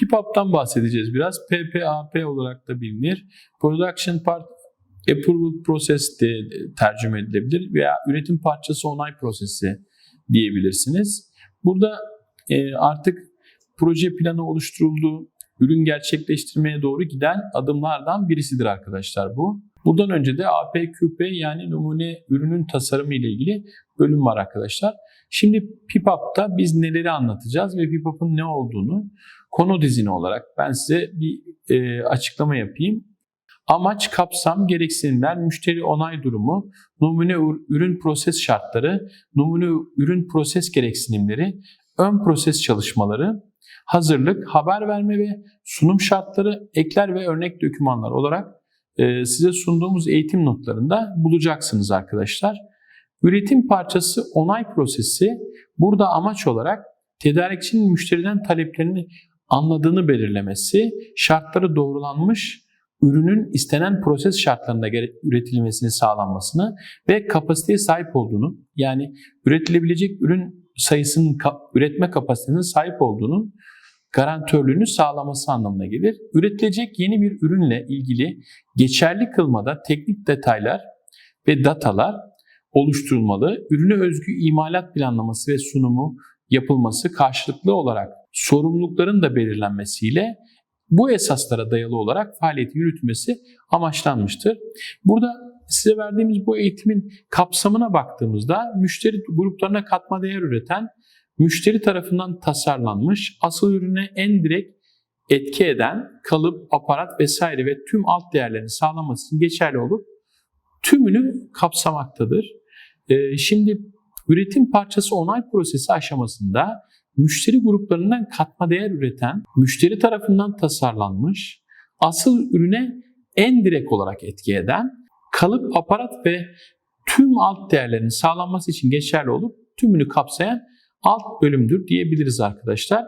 PPAP'tan bahsedeceğiz biraz. PPAP olarak da bilinir. Production Part Approval Process de tercüme edilebilir veya üretim parçası onay prosesi diyebilirsiniz. Burada e, artık proje planı oluşturuldu, ürün gerçekleştirmeye doğru giden adımlardan birisidir arkadaşlar bu. Buradan önce de APQP yani numune ürünün tasarımı ile ilgili bölüm var arkadaşlar. Şimdi PIPAP'ta biz neleri anlatacağız ve PIPAP'ın ne olduğunu konu dizini olarak ben size bir e, açıklama yapayım. Amaç, kapsam, gereksinimler, müşteri onay durumu, numune ürün proses şartları, numune ürün proses gereksinimleri, ön proses çalışmaları, hazırlık, haber verme ve sunum şartları, ekler ve örnek dokümanlar olarak e, size sunduğumuz eğitim notlarında bulacaksınız arkadaşlar. Üretim parçası onay prosesi burada amaç olarak tedarikçinin müşteriden taleplerini anladığını belirlemesi, şartları doğrulanmış ürünün istenen proses şartlarında üretilmesini sağlanmasını ve kapasiteye sahip olduğunu yani üretilebilecek ürün sayısının üretme kapasitesinin sahip olduğunun garantörlüğünü sağlaması anlamına gelir. Üretilecek yeni bir ürünle ilgili geçerli kılmada teknik detaylar ve datalar oluşturulmalı. Ürüne özgü imalat planlaması ve sunumu yapılması karşılıklı olarak sorumlulukların da belirlenmesiyle bu esaslara dayalı olarak faaliyeti yürütmesi amaçlanmıştır. Burada size verdiğimiz bu eğitimin kapsamına baktığımızda müşteri gruplarına katma değer üreten, müşteri tarafından tasarlanmış, asıl ürüne en direkt etki eden kalıp, aparat vesaire ve tüm alt değerlerini sağlaması için geçerli olup tümünü kapsamaktadır. Ee, şimdi üretim parçası onay prosesi aşamasında müşteri gruplarından katma değer üreten, müşteri tarafından tasarlanmış, asıl ürüne en direkt olarak etki eden, kalıp, aparat ve tüm alt değerlerin sağlanması için geçerli olup tümünü kapsayan alt bölümdür diyebiliriz arkadaşlar.